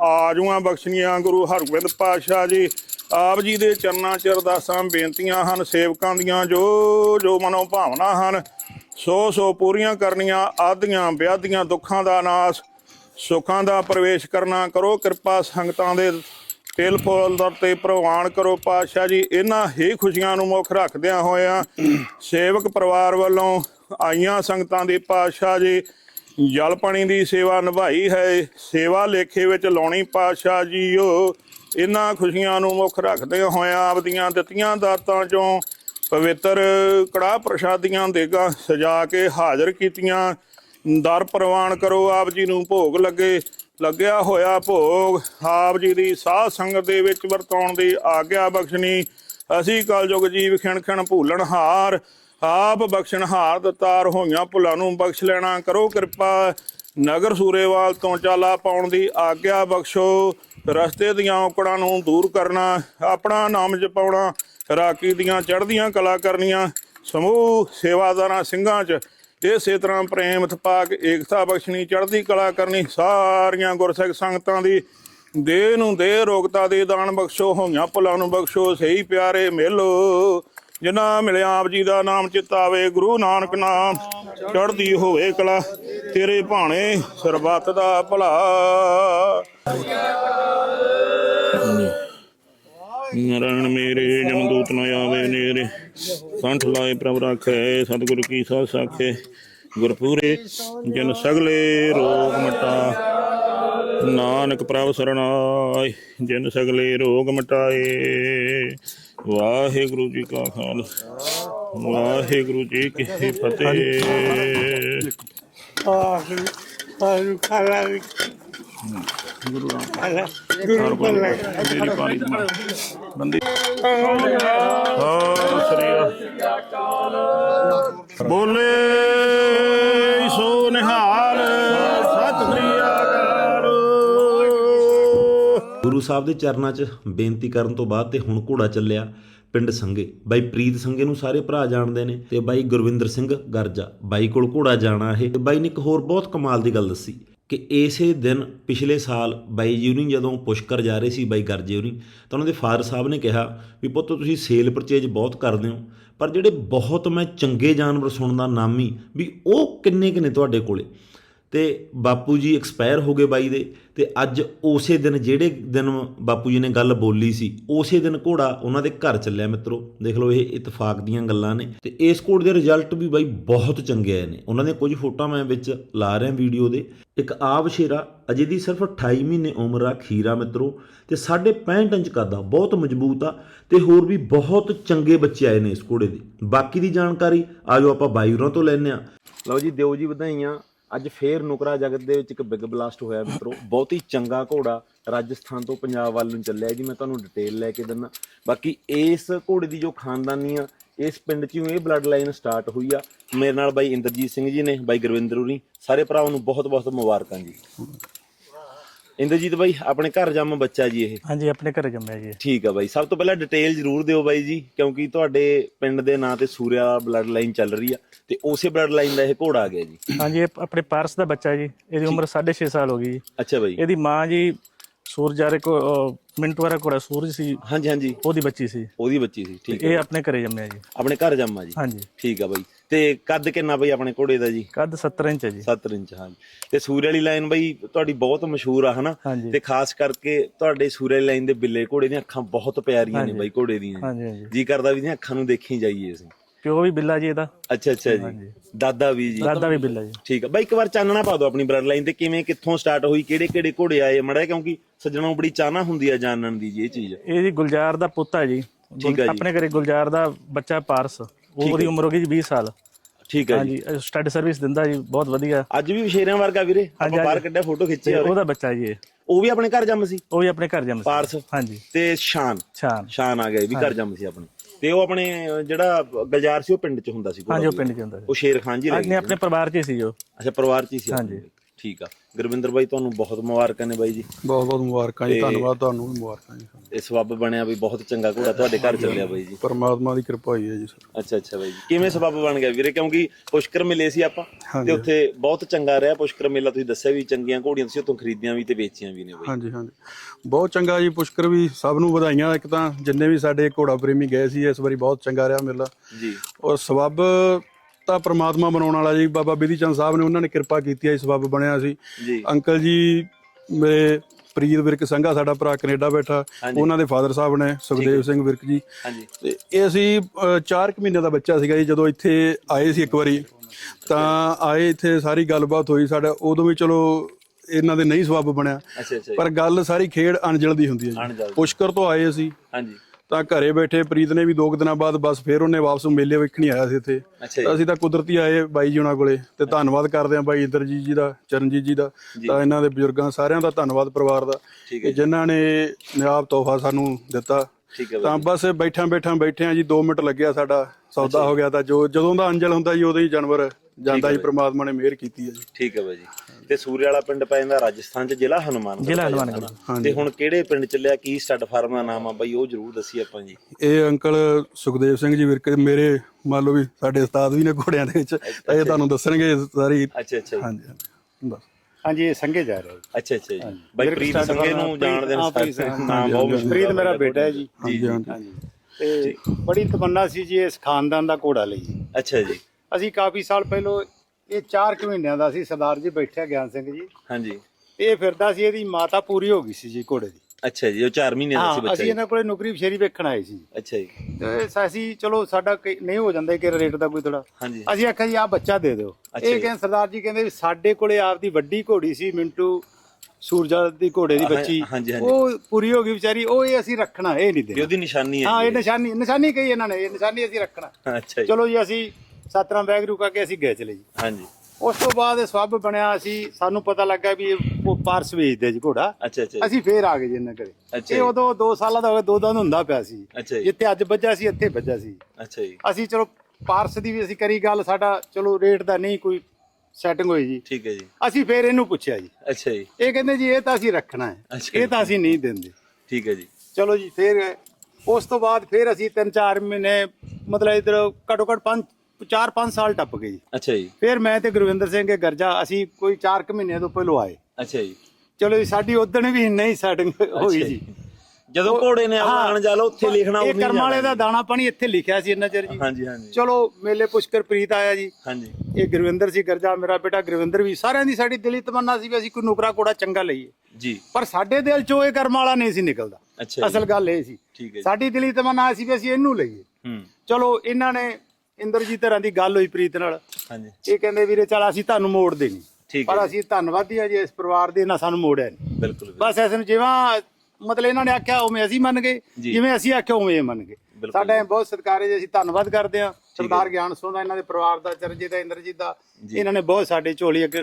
ਆਜੂਆਂ ਬਖਸ਼ਣੀਆਂ ਗੁਰੂ ਹਰਗੋਬਿੰਦ ਪਾਤਸ਼ਾਹ ਜੀ ਆਪ ਜੀ ਦੇ ਚਰਨਾਂ 'ਚ ਅਰਦਾਸਾਂ, ਬੇਨਤੀਆਂ ਹਨ, ਸੇਵਕਾਂ ਦੀਆਂ ਜੋ ਜੋ ਮਨੋ ਭਾਵਨਾ ਹਨ, ਸੋ ਸੋ ਪੂਰੀਆਂ ਕਰਨੀਆਂ, ਆਦੀਆਂ, ਵਿਆਦੀਆਂ, ਦੁੱਖਾਂ ਦਾ ਨਾਸ, ਸੁੱਖਾਂ ਦਾ ਪ੍ਰਵੇਸ਼ ਕਰਨਾ ਕਰੋ, ਕਿਰਪਾ ਸੰਗਤਾਂ ਦੇ ਤਿਲ ਫੁੱਲ ਦਰ ਤੇ ਪ੍ਰਵਾਨ ਕਰੋ, ਪਾਤਸ਼ਾਹ ਜੀ, ਇਹਨਾਂ ਹੀ ਖੁਸ਼ੀਆਂ ਨੂੰ ਮੁੱਖ ਰੱਖਦਿਆਂ ਹੋਇਆਂ ਸੇਵਕ ਪਰਿਵਾਰ ਵੱਲੋਂ ਆਈਆਂ ਸੰਗਤਾਂ ਦੇ, ਪਾਤਸ਼ਾਹ ਜੀ, ਜਲ ਪਾਣੀ ਦੀ ਸੇਵਾ ਨਿਭਾਈ ਹੈ, ਸੇਵਾ ਲੇਖੇ ਵਿੱਚ ਲਾਉਣੀ, ਪਾਤਸ਼ਾਹ ਜੀਓ। ਇਹਨਾਂ ਖੁਸ਼ੀਆਂ ਨੂੰ ਮੁੱਖ ਰੱਖਦੇ ਹੋਇਆਂ ਆਪਦੀਆਂ ਦਿੱਤੀਆਂ ਦਾਤਾਂ ਚੋਂ ਪਵਿੱਤਰ ਕੜਾਹ ਪ੍ਰਸ਼ਾਦੀਆਂ ਦੇਗਾ ਸਜਾ ਕੇ ਹਾਜ਼ਰ ਕੀਤੀਆਂ। ਦਰ ਪ੍ਰਵਾਨ ਕਰੋ, ਆਪ ਜੀ ਨੂੰ ਭੋਗ ਲੱਗੇ, ਲੱਗਿਆ ਹੋਇਆ ਭੋਗ। ਆਪ ਜੀ ਦੀ ਸਾਧ ਸੰਗਤ ਦੇ ਵਿੱਚ ਵਰਤਾਉਣ ਦੀ ਆਗਿਆ ਬਖਸ਼ਣੀ। ਅਸੀਂ ਕਲਯੁਗ ਜੀਵ ਖਿਣ ਖਿਣ ਭੂਲਣ ਹਾਰ। ਆਪ ਬਖਸ਼ਣ ਹਾਰ ਦਤਾਰ ਹੋਈਆਂ ਭੁੱਲਾਂ ਨੂੰ ਬਖਸ਼ ਲੈਣਾ, ਕਰੋ ਕਿਰਪਾ। ਨਗਰ ਸੂਰੇਵਾਲ ਤੋਂ ਚਾਲਾ ਪਾਉਣ ਦੀ ਆਗਿਆ ਬਖਸ਼ੋ। ਰਸਤੇ ਦੀਆਂ ਔਕੜਾਂ ਨੂੰ ਦੂਰ ਕਰਨਾ, ਆਪਣਾ ਨਾਮ ਜਪਾਉਣਾ ਰਾਕੀ ਦੀਆਂ ਚੜ੍ਹਦੀਆਂ ਕਲਾ ਕਰਨੀਆਂ, ਸਮੂਹ ਸੇਵਾਦਾਰਾਂ ਸਿੰਘਾਂ 'ਚ। ਇਸੇ ਤਰ੍ਹਾਂ ਪ੍ਰੇਮ, ਥਪਾਕ, ਏਕਤਾ ਬਖਸ਼ਣੀ, ਚੜ੍ਹਦੀ ਕਲਾ ਕਰਨੀ, ਸਾਰੀਆਂ ਗੁਰਸਿੱਖ ਸੰਗਤਾਂ ਦੀ। ਦੇਹ ਨੂੰ ਦੇਹ ਰੋਗਤਾ ਦੇ ਦਾਨ ਬਖਸ਼ੋ, ਹੋਈਆਂ ਭੁੱਲਾਂ ਨੂੰ ਬਖਸ਼ੋ, ਸਹੀ ਪਿਆਰੇ ਮਿਲੋ। ਜਿਨ੍ਹਾਂ ਮਿਲਿਆ ਆਪ ਜੀ ਦਾ ਨਾਮ ਚਿਤਾਵੇ, ਗੁਰੂ ਨਾਨਕ ਨਾਮ। ਚੜ੍ਹਦੀ ਹੋਵੇ ਕਲਾ, ਤੇਰੇ ਭਾਣੇ ਸਰਬੱਤ ਦਾ ਭਲਾ। ਨਰਨ ਮੇਰੇ, ਜਮਦੂਤ ਨ ਆਵੇ ਨੇਰੇ। ਕੰਠ ਲਾਏ ਪ੍ਰਭ ਰਾਖੇ, ਸਤਿਗੁਰ ਕੀ ਸਾਧ ਸਾਖੇ। ਗੁਰਪੂਰੇ ਜਨ ਸਗਲੇ ਰੋਗ ਮਟਾ। ਨਾਨਕ ਪ੍ਰਭ ਸਰਣਾਏ ਜਨ ਸਗਲੇ ਰੋਗ ਮਟਾਏ। ਵਾਹਿਗੁਰੂ ਜੀ ਕਾ ਖਾਲਸਾ ਵਾਹਿਗੁਰੂ ਜੀ ਕੀ ਫਤਿਹ। ਆਹੂ ਆਹੂ ਖਾਲਾ ਵੀ ਗੁਰੂ ਖਾਲਾ ਗੁਰੂ ਪਾਣੀ ਦੀ ਬੰਦੀ। ਹਾਂ ਸ੍ਰੀ ਅਕਾਲ। ਬੋਲੇ। ਸਾਹਿਬ ਦੇ ਚਰਨਾਂ 'ਚ ਬੇਨਤੀ ਕਰਨ ਤੋਂ ਬਾਅਦ ਤੇ ਹੁਣ ਘੋੜਾ ਚੱਲਿਆ ਪਿੰਡ ਸੰਗੇ। ਬਾਈ ਪ੍ਰੀਤ ਸੰਗੇ ਨੂੰ ਸਾਰੇ ਭਰਾ ਜਾਣਦੇ ਨੇ ਤੇ ਬਾਈ ਗੁਰਵਿੰਦਰ ਸਿੰਘ ਗਰਜਾ ਬਾਈ ਕੋਲ ਘੋੜਾ ਜਾਣਾ ਇਹ। ਤੇ ਬਾਈ ਨੇ ਇੱਕ ਹੋਰ ਬਹੁਤ ਕਮਾਲ ਦੀ ਗੱਲ ਦੱਸੀ ਕਿ ਇਸੇ ਦਿਨ ਪਿਛਲੇ ਸਾਲ ਬਾਈ ਜੀ ਹੁਣੀ ਜਦੋਂ ਪੁਸ਼ਕਰ ਜਾ ਰਹੇ ਸੀ ਬਾਈ ਗਰਜੇ ਹੁਣੀ ਤਾਂ ਉਹਨਾਂ ਦੇ ਫਾਦਰ ਸਾਹਿਬ ਨੇ ਕਿਹਾ ਵੀ ਪੁੱਤ ਤੁਸੀਂ ਸੇਲ ਪਰਚੇਜ ਬਹੁਤ ਕਰਦੇ ਹੋ, ਪਰ ਜਿਹੜੇ ਬਹੁਤ ਮੈਂ ਚੰਗੇ ਜਾਨਵਰ ਸੁਣਦਾ ਨਾਮੀ ਵੀ ਉਹ ਕਿੰਨੇ ਕਿੰਨੇ ਤੁਹਾਡੇ ਕੋਲੇ? ਤੇ ਬਾਪੂ ਜੀ ਐਕਸਪਾਇਰ ਹੋ ਗਏ ਬਾਈ ਦੇ, ਤੇ ਅੱਜ ਉਸੇ ਦਿਨ ਜਿਹੜੇ ਦਿਨ ਬਾਪੂ ਜੀ ਨੇ ਗੱਲ ਬੋਲੀ ਸੀ, ਉਸੇ ਦਿਨ ਘੋੜਾ ਉਹਨਾਂ ਦੇ ਘਰ ਚੱਲਿਆ ਮਿੱਤਰੋ। ਦੇਖ ਲਓ ਇਹ ਇਤਫਾਕ ਦੀਆਂ ਗੱਲਾਂ ਨੇ। ਤੇ ਇਸ ਘੋੜੇ ਦੇ ਰਿਜ਼ਲਟ ਵੀ ਬਾਈ ਬਹੁਤ ਚੰਗੇ ਆਏ ਨੇ। ਉਹਨਾਂ ਦੀਆਂ ਕੁਝ ਫੋਟੋਆਂ ਮੈਂ ਵਿੱਚ ਲਾ ਰਿਹਾ ਵੀਡੀਓ ਦੇ। ਇੱਕ ਆਬ ਸ਼ੇਰਾ ਅਜੇ ਦੀ ਸਿਰਫ 28 ਮਹੀਨੇ ਉਮਰ ਆ ਖੀਰਾ ਮਿੱਤਰੋ, ਤੇ 65 ਇੰਚ ਕੱਦ, ਬਹੁਤ ਮਜ਼ਬੂਤ ਆ, ਤੇ ਹੋਰ ਵੀ ਬਹੁਤ ਚੰਗੇ ਬੱਚੇ ਆਏ ਨੇ ਇਸ ਘੋੜੇ ਦੇ। ਬਾਕੀ ਦੀ ਜਾਣਕਾਰੀ ਆਜੋ ਆਪਾਂ ਬਾਈ ਹੋਰਾਂ ਤੋਂ ਲੈਣੇ ਆ ਲਓ ਜੀ, ਦਿਓ ਜੀ ਵਧਾਈਆਂ। ਅੱਜ ਫੇਰ ਨੁਕਰਾ ਜਗਤ ਦੇ ਵਿੱਚ ਇੱਕ ਬਿਗ ਬਲਾਸਟ ਹੋਇਆ ਮਿੱਤਰੋ। ਬਹੁਤ ਹੀ ਚੰਗਾ ਘੋੜਾ ਰਾਜਸਥਾਨ ਤੋਂ ਪੰਜਾਬ ਵੱਲ ਨੂੰ ਚੱਲਿਆ ਜੀ, ਮੈਂ ਤੁਹਾਨੂੰ ਡਿਟੇਲ ਲੈ ਕੇ ਦਿੰਦਾ। ਬਾਕੀ ਇਸ ਘੋੜੇ ਦੀ ਜੋ ਖਾਨਦਾਨੀ ਆ, ਇਸ ਪਿੰਡ 'ਚੋਂ ਇਹ ਬਲੱਡ ਲਾਈਨ ਸਟਾਰਟ ਹੋਈ ਆ। ਮੇਰੇ ਨਾਲ ਬਾਈ ਇੰਦਰਜੀਤ ਸਿੰਘ ਜੀ ਨੇ, ਬਾਈ ਗੁਰਵਿੰਦਰ ਉਰੀ ਸਾਰੇ ਭਰਾਵਾਂ ਨੂੰ ਬਹੁਤ ਬਹੁਤ ਮੁਬਾਰਕਾਂ ਜੀ। ਇੰਦਰਜੀਤ ਬਾਈ ਆਪਣੇ ਘਰ ਜੰਮ ਬੱਚਾ ਜੀ ਇਹ। ਹਾਂਜੀ ਆਪਣੇ ਘਰੇ ਜੰਮਿਆ ਜੀ ਇਹ। ਠੀਕ ਆ ਬਾਈ। ਸਭ ਤੋਂ ਪਹਿਲਾਂ ਡਿਟੇਲ ਜ਼ਰੂਰ ਦਿਓ ਬਾਈ ਜੀ ਕਿਉਂਕਿ ਤੁਹਾਡੇ ਪਿੰਡ ਦੇ ਨਾਂ ਤੇ ਸੂਰਿਆ ਬਲੱਡ ਲਾਈਨ ਚੱਲ ਰਹੀ ਆ ਤੇ ਉਸੇ ਬਲੱਡ ਲਾਈਨ ਦਾ ਇਹ ਘੋੜਾ ਆ ਗਿਆ ਜੀ। ਹਾਂਜੀ ਇਹ ਆਪਣੇ ਪਾਰਸ ਦਾ ਬੱਚਾ ਜੀ ਇਹਦੀ ਉਮਰ 6.5 ਸਾਲ ਹੋ ਗਈ ਜੀ। ਅੱਛਾ ਬਾਈ। ਇਹਦੀ ਮਾਂ ਜੀ ਸੂਰਜਾਰੇ ਕੋ ਮਿੰਟੂ ਵਾਲਾ ਘੋੜਾ ਸੂਰਜ ਸੀ। ਹਾਂਜੀ ਹਾਂਜੀ। ਉਹਦੀ ਬੱਚੀ ਸੀ। ਉਹਦੀ ਬੱਚੀ ਸੀ ਠੀਕ ਇਹ ਹੈ ਆਪਣੇ ਘਰੇ ਜੰਮਿਆ ਜੀ। ਆਪਣੇ ਘਰ ਜੰਮਾ ਜੀ। ਹਾਂਜੀ। ਠੀਕ ਆ ਬਾਈ। ਤੇ ਕੱਦ ਕਿੰਨਾ ਬਾਈ ਆਪਣੇ ਘੋੜੇ ਦਾ ਜੀ? ਕੱਦ 70 ਇੰਚ ਹੈ ਜੀ। 7 ਇੰਚ ਹਾਂਜੀ ਤੇ ਸੂਰੇ ਵਾਲੀ ਲਾਈਨ ਬਾਈ ਤੁਹਾਡੀ ਬਹੁਤ ਮਸ਼ਹੂਰ ਆ ਹਨਾ? ਹਾਂਜੀ ਤੇ ਖਾਸ ਕਰਕੇ ਤੁਹਾਡੇ ਸੂਰੇ ਵਾਲੀ ਲਾਈਨ ਦੇ ਬਿੱਲੇ ਘੋੜੇ ਦੀਆਂ ਅੱਖਾਂ ਬਹੁਤ ਪਿਆਰੀਆਂ ਨੇ ਹਾਂਜੀ। ਬਾਈ ਘੋੜੇ ਦੀਆਂ। ਹਾਂਜੀ ਹਾਂਜੀ ਜੀ। ਕਰਦਾ ਵੀ ਦੀਆਂ ਅੱਖਾਂ ਨੂੰ ਦੇਖੀ ਜਾਈਏ ਅਸੀਂ। ਪਿਓ ਵੀ ਬਿੱਲਾ ਜੀ ਇਹਦਾ। ਅੱਛਾ ਅੱਛਾ ਜੀ। ਦਾਦਾ ਵੀ ਜੀ। ਦਾਦਾ ਵੀ ਬਿੱਲਾ ਜੀ। ਠੀਕ ਆ। ਬਾਈ ਇੱਕ ਵਾਰ ਚਾਨਣਾ ਪਾ ਦਿਓ ਆਪਣੀ ਬਲੱਡ ਲਾਈਨ ਤੇ ਕਿਵੇਂ ਕਿੱਥੋਂ ਸਟਾਰਟ ਹੋਈ ਕਿਹੜੇ ਕਿਹੜੇ ਘੋੜੇ ਆਏ ਮੜਾ ਕਿਉਂਕਿ ਸੱਜਣਾ ਨੂੰ ਬੜੀ ਚਾਹਨਾ ਹੁੰਦੀ ਆ ਜਾਣਨ ਦੀ ਜੀ ਇਹ ਚੀਜ਼। ਇਹ ਜੀ ਗੁਲਜ਼ਾਰ ਦਾ ਪੁੱਤ ਹੈ ਜੀ। ਠੀਕ ਆ ਜੀ। ਆਪਣੇ ਘਰੇ ਗੁਲਜ਼ਾਰ ਦਾ ਬੱਚਾ ਪਾਰਸ। ਉਹਦੀ ਉਮਰ ਹੋ ਗਈ ਜੀ 20 ਸਾਲ। ਠੀਕ ਆ ਜੀ। ਹਾਂਜੀ ਸਟੱਡੀ ਸਰਵਿਸ ਦਿੰਦਾ ਜੀ ਬਹੁਤ ਵਧੀਆ। ਅੱਜ ਵੀ ਵਿਸ਼ੇਰਿਆਂ ਵਰਗਾ ਵੀਰੇ ਆਪਾਂ ਬਾਹਰ। ਕੱਢਿਆ ਫੋਟੋ ਖਿੱਚੀ ਆ ਉਹਦਾ ਬੱਚਾ ਜੀ ਉਹ ਵੀ ਆਪਣੇ ਘਰ ਜੰਮ ਸੀ? ਉਹ ਵੀ ਆਪਣੇ ਘਰ ਜੰਮ ਪਾਰਸ। ਹਾਂਜੀ। ਤੇ ਸ਼ਾਨ। ਸ਼ਾਨ। ਸ਼ਾਨ ਆ ਗਿਆ ਵੀ ਘਰ ਜੰਮ ਸੀ ਆਪਣੇ। ਤੇ ਉਹ ਆਪਣੇ ਜਿਹੜਾ ਗਲਜਾਰ ਸੀ ਉਹ ਪਿੰਡ ਚ ਹੁੰਦਾ ਸੀ ਹਾਂਜੀ ਉਹ। ਪਿੰਡ ਚ ਹੁੰਦਾ ਸੀ। ਉਹ ਸ਼ੇਰ ਖਾਨ ਜੀ ਰਹਿ ਅੱਜ ਨੇ ਗਏ ਆਪਣੇ ਪਰਿਵਾਰ ਚ ਹੀ ਸੀ ਜੋ ਅੱਛਾ ਪਰਿਵਾਰ ਚ ਹੀ ਸੀ ਹਾਂਜੀ। ਠੀਕ ਆ। ਗੁਰਵਿੰਦਰ ਬਾਈ ਤੁਹਾਨੂੰ ਬਹੁਤ ਮੁਬਾਰਕਾਂ ਨੇ ਬਾਈ ਜੀ। ਬਹੁਤ ਬਹੁਤ ਮੁਬਾਰਕਾਂ ਜੀ ਧੰਨਵਾਦ ਤੁਹਾਨੂੰ ਵੀ ਮੁਬਾਰਕਾਂ ਜੀ। ਇਹ ਸਬੱਬ ਬਣਿਆ ਵੀ ਬਹੁਤ ਚੰਗਾ ਘੋੜਾ ਤੁਹਾਡੇ ਘਰ ਚੱਲਿਆ ਬਾਈ ਜੀ। ਪਰਮਾਤਮਾ ਦੀ ਕਿਰਪਾ ਹੋਈ ਹੈ ਜੀ ਸਰ। ਅੱਛਾ ਅੱਛਾ ਬਾਈ ਜੀ। ਕਿਵੇਂ ਸਬੱਬ ਬਣ ਗਿਆ ਵੀਰੇ? ਕਿਉਂਕਿ ਪੁਸ਼ਕਰ ਮਿਲੇ ਸੀ ਆਪਾਂ ਤੇ ਉੱਥੇ ਬਹੁਤ ਚੰਗਾ ਰਿਹਾ ਪੁਸ਼ਕਰ ਮੇਲਾ। ਤੁਸੀਂ ਦੱਸਿਆ ਵੀ ਚੰਗੀਆਂ ਘੋੜੀਆਂ ਤੁਸੀਂ ਉੱਥੋਂ ਖਰੀਦੀਆਂ ਵੀ ਤੇ ਵੇਚੀਆਂ ਵੀ ਨੇ ਬਾਈ। ਹਾਂਜੀ ਹਾਂਜੀ। ਬਹੁਤ ਚੰਗਾ ਜੀ ਪੁਸ਼ਕਰ ਵੀ ਸਭ ਨੂੰ ਵਧਾਈਆਂ। ਇੱਕ ਤਾਂ ਜਿੰਨੇ ਵੀ ਸਾਡੇ ਘੋੜਾ ਪ੍ਰੇਮੀ ਗਏ ਸੀ ਇਸ ਵਾਰੀ ਬਹੁਤ ਚੰਗਾ ਰਿਹਾ ਮੇਲਾ। ਜੀ। ਔਰ ਸਬੱਬ ਤਾਂ ਪ੍ਰਮਾਤਮਾ ਬਣਾਉਣ ਵਾਲਾ ਜੀ ਬਾਬਾ ਬਿਧੀ ਚੰਦ ਸਾਹਿਬ ਨੇ ਉਹਨਾਂ ਨੇ ਕਿਰਪਾ ਕੀਤੀ ਹੈ ਸਬੱਬ ਬਣਿਆ ਸੀ। ਜੀ। ਅੰਕਲ ਜੀ ਮੇਰੇ ਪ੍ਰੀਤ ਵਿਰਕ ਸੰਘਾ ਸਾਡਾ ਭਰਾ ਕੈਨੇਡਾ ਬੈਠਾ ਉਹਨਾਂ ਦੇ ਫਾਦਰ ਸਾਹਿਬ ਨੇ ਸੁਖਦੇਵ ਸਿੰਘ ਵਿਰਕ ਜੀ। ਤੇ ਇਹ ਅਸੀਂ 4 ਮਹੀਨੇ ਦਾ ਬੱਚਾ ਸੀਗਾ ਜੀ ਜਦੋਂ ਇੱਥੇ ਆਏ ਸੀ ਇੱਕ ਵਾਰੀ ਤਾਂ ਆਏ ਇੱਥੇ ਸਾਰੀ ਗੱਲਬਾਤ ਹੋਈ ਸਾਡਾ ਉਦੋਂ ਵੀ ਚਲੋ ਇਹਨਾਂ ਦੇ ਨਹੀਂ ਸਬੱਬ ਬਣਿਆ। ਪਰ ਗੱਲ ਸਾਰੀ ਖੇਡ ਅਣਜਲ ਦੀ ਹੁੰਦੀ ਹੈ ਜੀ। ਪੁਸ਼ਕਰ ਤੋਂ ਆਏ ਅਸੀਂ। ਹਾਂਜੀ। ਤਾਂ ਘਰੇ ਬੈਠੇ ਪ੍ਰੀਤ ਨੇ ਵੀ ਦੋ ਕੁ ਦਿਨਾਂ ਬਾਅਦ ਬਸ ਫੇਰ ਉਹਨੇ ਵਾਪਸ ਮੇਲੇ ਵੇਖਣ ਆਇਆ ਸੀ ਇੱਥੇ। ਅੱਛਾ ਜੀ। ਅਸੀਂ ਤਾਂ ਕੁਦਰਤੀ ਆਏ ਬਾਈ ਜੀ ਉਹਨਾਂ ਕੋਲੇ ਤੇ ਧੰਨਵਾਦ ਕਰਦੇ ਹਾਂ ਬਾਈ ਇੰਦਰਜੀਤ ਜੀ ਦਾ ਚਰਨਜੀਤ ਜੀ ਦਾ ਤਾਂ ਇਹਨਾਂ ਦੇ ਬਜ਼ੁਰਗਾਂ ਸਾਰਿਆਂ ਦਾ ਧੰਨਵਾਦ ਪਰਿਵਾਰ ਦਾ ਠੀਕ ਕਿ ਜਿਨ੍ਹਾਂ ਨੇ ਨਿਆਬ ਤੋਹਫਾ ਸਾਨੂੰ ਦਿੱਤਾ। ਠੀਕ ਹੈ ਬਾਈ ਤਾਂ ਬਸ ਬੈਠਾਂ ਬੈਠਾਂ ਬੈਠੇ ਆ ਜੀ 2 ਮਿੰਟ ਲੱਗਿਆ ਸਾਡਾ ਸੌਦਾ ਹੋ ਗਿਆ ਤਾਂ ਜੋ ਜਦੋਂ ਦਾ ਅੰਜਲ ਹੁੰਦਾ ਜੀ ਉਦੋਂ ਹੀ ਜਾਨਵਰ ਜਾਂਦਾ ਜੀ ਪ੍ਰਮਾਤਮਾ ਨੇ ਮਿਹਰ ਕੀਤੀ ਹੈ ਜੀ। ਠੀਕ ਹੈ ਬਾਈ ਜੀ। ਤੇ ਸੂਰੇ ਵਾਲਾ ਪਿੰਡ ਪੈ ਜਾਂਦਾ ਰਾਜਸਥਾਨ ਚ ਜ਼ਿਲ੍ਹਾ ਹਨੂਮਾਨਗੜ੍ਹ। ਜ਼ਿਲ੍ਹਾ। ਨਾ। ਤੇ ਹੁਣ ਕਿਹੜੇ ਪਿੰਡ ਚੱਲਿਆ ਕੀ ਸਟੱਡ ਫਾਰਮ ਦਾ ਨਾਮ ਆ ਬਾਈ ਉਹ ਜਰੂਰ ਦੱਸੀ ਆਪਾਂ ਜੀ। ਇਹ ਅੰਕਲ ਸੁਖਦੇਵ ਸਿੰਘ ਜੀ ਵਿਰਕ ਮੇਰੇ ਮੰਨ ਲਓ ਵੀ ਸਾਡੇ ਉਸਤਾਦ ਵੀ ਨੇ ਘੋੜਿਆਂ ਦੇ ਵਿੱਚ ਤਾਂ ਇਹ ਤੁਹਾਨੂੰ ਦੱਸਣਗੇ ਸਾਰੀ। ਅੱਛਾ ਅੱਛਾ ਜੀ। ਹਾਂਜੀ ਹਾਂਜੀ। ਬਸ। ਹਾਂਜੀ ਇਹ ਸੰਗੇ ਜਾ ਰਿਹਾ ਜੀ। ਅੱਛਾ ਅੱਛਾ ਜੀ। ਬਾਈ ਪ੍ਰੀਤ ਸੰਗੇ ਨੂੰ ਜਾਣਦੇ ਨੇ ਨਾਮ ਬਹੁਤ ਪ੍ਰੀਤ ਮੇਰਾ ਬੇਟਾ ਹੈ ਜੀ। ਹਾਂਜੀ ਹਾਂਜੀ। ਤੇ ਬੜੀ ਤਮੰਨਾ ਸੀ ਜੀ ਇਸ ਖਾਨਦਾਨ ਦਾ ਘੋੜਾ ਲਈ। ਅੱਛਾ ਜੀ। ਅਸੀਂ ਕਾਫੀ ਸਾਲ ਪਹਿਲਾਂ ਇਹ 4 ਕੁ ਮਹੀਨਿਆਂ ਦਾ ਸੀ ਸਰਦਾਰ ਜੀ ਬੈਠਿਆ ਗਿਆਨ ਸਿੰਘ ਜੀ। ਹਾਂਜੀ। ਇਹ ਫਿਰਦਾ ਸੀ ਇਹਦੀ ਮਾਤਾ ਪੂਰੀ ਹੋ ਗਈ ਸੀ ਜੀ ਘੋੜੇ ਦੀ। ਅੱਛਾ ਜੀ ਉਹ 4 ਮਹੀਨੇ ਦਾ ਸੀ ਬੱਚਾ ਅਸੀਂ ਇਹਨਾਂ ਕੋਲੇ ਨੌਕਰੀ ਬਸ਼ੇਰੀ ਵੇਖਣ ਆਏ ਸੀ। ਅੱਛਾ ਜੀ। ਤੇ ਅਸੀਂ ਚਲੋ ਸਾਡਾ ਨਹੀਂ ਹੋ ਜਾਂਦਾ ਕਿ ਰੇਟ ਦਾ ਕੋਈ ਥੋੜਾ ਹਾਂਜੀ। ਅਸੀਂ ਆਖਿਆ ਜੀ ਆ ਬੱਚਾ ਦੇ ਦਿਓ। ਇਹ। ਕਹਿੰਦੇ ਸਰਦਾਰ ਜੀ ਕਹਿੰਦੇ ਸਾਡੇ ਕੋਲੇ ਆਪਦੀ ਵੱਡੀ ਘੋੜੀ ਸੀ ਮਿੰਟੂ ਸੂਰਜਾ ਦੀ ਘੋੜੇ ਦੀ ਬੱਚੀ। ਉਹ ਪੂਰੀ ਹੋ ਗਈ ਵਿਚਾਰੀ ਉਹ ਇਹ ਅਸੀਂ ਰੱਖਣਾ ਇਹ ਨਹੀਂ ਦੇਣਾ ਉਹਦੀ ਨਿਸ਼ਾਨੀ ਹੈ ਹਾਂ ਇਹ। ਨਿਸ਼ਾਨੀ ਨਿਸ਼ਾਨੀ ਕਹੀ ਇਹਨਾਂ ਨੇ ਇਹ ਨਿਸ਼ਾਨੀ ਅਸੀਂ ਰੱਖਣਾ। ਅੱਛਾ ਜੀ। ਚਲੋ ਜੀ ਅਸੀਂ ਸਤਰਾਂ ਬੈਗ ਰੁਕਾ ਕੇ ਅਸੀਂ ਗਏ ਚਲੇ ਜੀ। ਹਾਂਜੀ। ਉਸ ਤੋਂ ਬਾਅਦ ਇਹ ਸਵੱਬ ਬਣਿਆ ਅਸੀਂ ਸਾਨੂੰ ਪਤਾ ਲੱਗਾ ਵੀ ਇਹ ਉਹ ਪਾਰਸ ਵੇਚਦੇ ਜੀ ਘੋੜਾ। ਅੱਛਾ ਅੱਛਾ। ਅਸੀਂ ਫੇਰ ਆ ਗਏ ਜੀ ਇਹਨਾਂ ਘਰੇ। ਅੱਛਾ ਇਹ। ਉਦੋਂ 2 ਸਾਲਾਂ ਦਾ ਹੋ ਗਿਆ ਦੋ ਦਿਨ ਹੁੰਦਾ ਪਿਆ ਸੀ। ਅੱਛਾ ਜੀ। ਜਿੱਥੇ ਅੱਜ ਵੱਜਾ ਸੀ ਇੱਥੇ ਵੱਜਾ ਸੀ। ਅੱਛਾ ਜੀ। ਅਸੀਂ ਚਲੋ ਪਾਰਸ ਦੀ ਵੀ ਅਸੀਂ ਕਰੀ ਗੱਲ ਸਾਡਾ ਚਲੋ ਰੇਟ ਦਾ ਨਹੀਂ ਕੋਈ ਸੈਟਿੰਗ ਹੋਈ ਜੀ। ਠੀਕ ਹੈ ਜੀ। ਅਸੀਂ ਫੇਰ ਇਹਨੂੰ ਪੁੱਛਿਆ ਜੀ। ਅੱਛਾ ਜੀ। ਇਹ ਕਹਿੰਦੇ ਜੀ ਇਹ ਤਾਂ ਅਸੀਂ ਰੱਖਣਾ ਹੈ। ਅੱਛਾ ਇਹ ਤਾਂ ਅਸੀਂ ਨਹੀਂ ਦਿੰਦੇ। ਠੀਕ ਹੈ ਜੀ। ਚਲੋ ਜੀ ਫੇਰ ਉਸ ਤੋਂ ਬਾਅਦ ਫੇਰ ਅਸੀਂ 3-4 ਮਹੀਨੇ ਮਤਲਬ ਇਧਰ ਘੱਟੋ ਘੱਟ 5 4-5 ਸਾਲ ਟੱਪ ਗਏ ਜੀ। ਅੱਛਾ ਜੀ। ਫੇਰ ਮੈਂ ਤੇ ਗੁਰਵਿੰਦਰ ਸਿੰਘ ਦੇ ਗਰਜਾ ਅਸੀਂ ਕੋਈ 4 ਕੁ ਮਹੀਨੇ ਤੋਂ ਪਹਿਲੋਂ ਆਏ। ਅੱਛਾ ਜੀ। ਚਲੋ ਜੀ ਸਾਡੀ ਉਦਣ ਵੀ ਨਹੀਂ ਸੈਟਿੰਗ ਹੋਈ ਜੀ। ਜਦੋਂ ਘੋੜੇ ਨੇ ਹਾਂ। ਆਉਣ ਜਾ ਲੋ ਉੱਥੇ ਲਿਖਣਾ ਇਹ ਉਹ ਕਰਮ ਵਾਲੇ ਦਾ ਦਾਣਾ ਪਾਣੀ ਇੱਥੇ ਲਿਖਿਆ ਸੀ ਇੰਨਾ ਚਿਰ ਜੀ। ਹਾਂਜੀ ਹਾਂਜੀ। ਚਲੋ ਮੇਲੇ ਪੁਸ਼ਕਰ ਪ੍ਰੀਤ ਆਇਆ ਜੀ। ਹਾਂਜੀ। ਇਹ ਗੁਰਵਿੰਦਰ ਸੀ ਗਰਜਾ ਮੇਰਾ ਬੇਟਾ ਗੁਰਵਿੰਦਰ ਵੀ ਸਾਰਿਆਂ ਦੀ ਸਾਡੀ ਦਿਲੀ ਤਮੰਨਾ ਸੀ ਵੀ ਅਸੀਂ ਕੋਈ ਨੁਕਰਾ ਕੋੜਾ ਚੰਗਾ ਲਈਏ। ਜੀ। ਪਰ ਸਾਡੇ ਦਿਲ ਚੋਂ ਇਹ ਕਰਮ ਵਾਲਾ ਨਹੀਂ ਸੀ ਨਿਕਲਦਾ। ਅੱਛਾ ਅਸਲ ਗੱਲ ਇਹ ਸੀ। ਸਾਡੀ ਦਿਲੀ ਤਮੰਨਾ ਸੀ ਵੀ ਅਸੀਂ ਇਹਨੂੰ ਲਈਏ। ਹੂੰ। ਚਲੋ ਇਹਨਾਂ ਨੇ ਇੰਦਰਜੀਤ ਧਰਾਂ ਦੀ ਗੱਲ ਹੋਈ ਪ੍ਰੀਤ ਨਾਲ। ਹਾਂਜੀ। ਇਹ ਕਹਿੰਦੇ ਵੀਰੇ ਚਲ ਅਸੀਂ ਤੁਹਾਨੂੰ ਮੋੜ ਦੇਣੀ ਠੀਕ ਹੈ ਪਰ ਅਸੀਂ ਧੰਨਵਾਦੀ ਆ ਜੀ ਇਸ ਪਰਿਵਾਰ ਦੇ ਇਹਨਾਂ ਸਾਨੂੰ ਮੋੜਿਆ ਨਹੀਂ ਬਿਲਕੁਲ। ਬਸ ਐਸ ਨੂੰ ਜਿਵੇਂ ਮਤਲਬ ਇਹਨਾਂ ਨੇ ਆਖਿਆ ਉਵੇਂ ਅਸੀਂ ਮੰਨ ਗਏ। ਜਿਵੇਂ ਅਸੀਂ ਆਖਿਆ ਉਵੇਂ ਇਹ ਮੰਨ ਗਏ। ਸਾਡਾ ਬਹੁਤ ਸਤਿਕਾਰ ਹੈ ਜੀ ਅਸੀਂ ਧੰਨਵਾਦ ਕਰਦੇ ਹਾਂ। ਸਰਦਾਰ ਗਿਆਨ ਸਿੰਘ ਦਾ ਇਹਨਾਂ ਦੇ ਪਰਿਵਾਰ ਦਾ ਚਰਨਜੀਤ ਦਾ ਇੰਦਰਜੀਤ ਦਾ। ਇਹਨਾਂ ਨੇ ਬਹੁਤ ਸਾਡੇ ਝੋਲੀ ਅੱਗੇ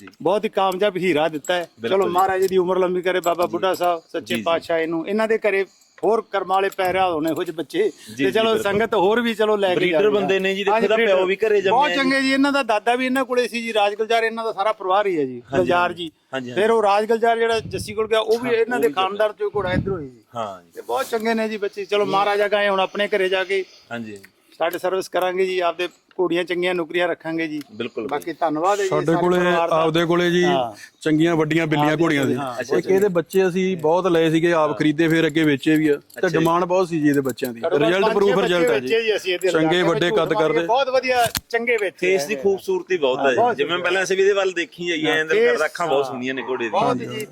ਜੀ। ਬਹੁਤ ਹੀ ਕਾਮਯਾਬ ਹੀਰਾ ਦਿੱਤਾ ਹੈ। ਚਲੋ। ਮਹਾਰਾਜ ਦੀ ਉਮਰ ਲੰਬੀ ਕਰੇ ਬਾਬਾ ਬੁੱਢਾ ਸਾਹਿਬ ਸੱਚੇ। ਪਾਤਸ਼ਾਹ ਇਹਨੂੰ। ਇਹਨਾਂ ਦੇ ਘਰੇ ਹੋਰ ਕਰਮ ਵਾਲੇ ਪੈਰਾ ਹੋਣੇ ਕੁਝ ਬੱਚੇ ਤੇ ਚਲੋ। ਸੰਗਤ ਹੋਰ ਵੀ ਚਲੋ ਲੈ ਕੇ ਆ। ਬੰਦੇ ਨੇ ਜੀ, ਦੇਖੋ breeder। ਪਿਓ ਵੀ ਘਰੇ ਜੰਮਿਆ ਬਹੁਤ। ਚੰਗੇ ਜੀ ਇਹਨਾਂ ਦਾ ਦਾਦਾ ਵੀ ਇਹਨਾਂ ਕੋਲੇ ਸੀ ਜੀ ਰਾਜ ਗੁਲਜ਼ਾਰ ਇਹਨਾਂ ਦਾ ਸਾਰਾ ਪਰਿਵਾਰ ਹੀ ਹੈ ਜੀ ਗੁਲਜ਼ਾਰ ਜੀ ਫਿਰ ਉਹ ਰਾਜ ਗੁਲਜ਼ਾਰ ਜਿਹੜਾ ਜੱਸੀ ਕੋਲ ਗਿਆ ਉਹ ਵੀ ਇਹਨਾਂ ਦੇ ਖਾਨਦਾਰ ਚੋਂ ਘੋੜਾ ਇੱਧਰ ਹੋਈ ਜੀ ਹਾਂ ਜੀ ਤੇ ਬਹੁਤ ਚੰਗੇ ਨੇ ਜੀ ਬੱਚੇ ਚਲੋ ਮਹਾਰਾਜਾ ਗਏ ਹੁਣ ਆਪਣੇ ਘਰੇ ਜਾ ਕੇ ਹਾਂਜੀ ਸਾਡੇ ਸਰਵਿਸ ਕਰਾਂਗੇ ਜੀ ਆਪਦੇ ਘੋੜੀਆਂ ਚੰਗੀਆਂ ਨੌਕਰੀਆਂ ਰੱਖਾਂਗੇ ਜੀ। ਬਿਲਕੁਲ ਬਾਕੀ ਧੰਨਵਾਦ ਹੈ ਜੀ ਸਾਡੇ ਕੋਲੇ ਪਰਿਵਾਰ ਦਾ। ਆਪਦੇ ਕੋਲੇ ਜੀ ਹਾਂ। ਚੰਗੀਆਂ ਵੱਡੀਆਂ ਬਿੱਲੀਆਂ ਘੋੜੀਆਂ ਸੀ। ਇੱਕ ਇਹਦੇ ਬੱਚੇ ਅਸੀਂ ਬਹੁਤ ਲਏ ਸੀਗੇ ਆਪ ਖਰੀਦੇ ਫਿਰ ਅੱਗੇ ਵੇਚੇ ਵੀ ਆ। ਤੇ ਡਿਮਾਂਡ ਬਹੁਤ ਸੀ ਜੀ ਇਹਦੇ ਬੱਚਿਆਂ ਦੀ। ਘੱਟੋ ਘੱਟ ਰਿਜ਼ਲਟ ਪੰਜ ਪ੍ਰੂਫ ਰਿਜ਼ਲਟ ਹੈ ਜੀ। ਚੰਗੇ ਕੇ ਵੱਡੇ ਕੱਦ ਝੂਠ ਮਾਰ ਕੇ ਕਰਦੇ। ਬਹੁਤ ਵਧੀਆ ਚੰਗੇ ਵੇਚੇ ਫੇਸ ਦੀ ਖੂਬਸੂਰਤੀ ਬਹੁਤ ਹੈ ਜੀ। ਜਿਵੇਂ ਪਹਿਲਾਂ ਅਸੀਂ ਵੀ ਇਹਦੇ ਵੱਲ ਦੇਖੀ ਜਾਈਏ ਐਂ ਦਿਲ ਕਰਦਾ ਅੱਖਾਂ ਬਹੁਤ ਸੋਹਣੀਆਂ ਨੇ ਘੋੜੇ ਬਹੁਤ ਦੀਆਂ ਜੀ।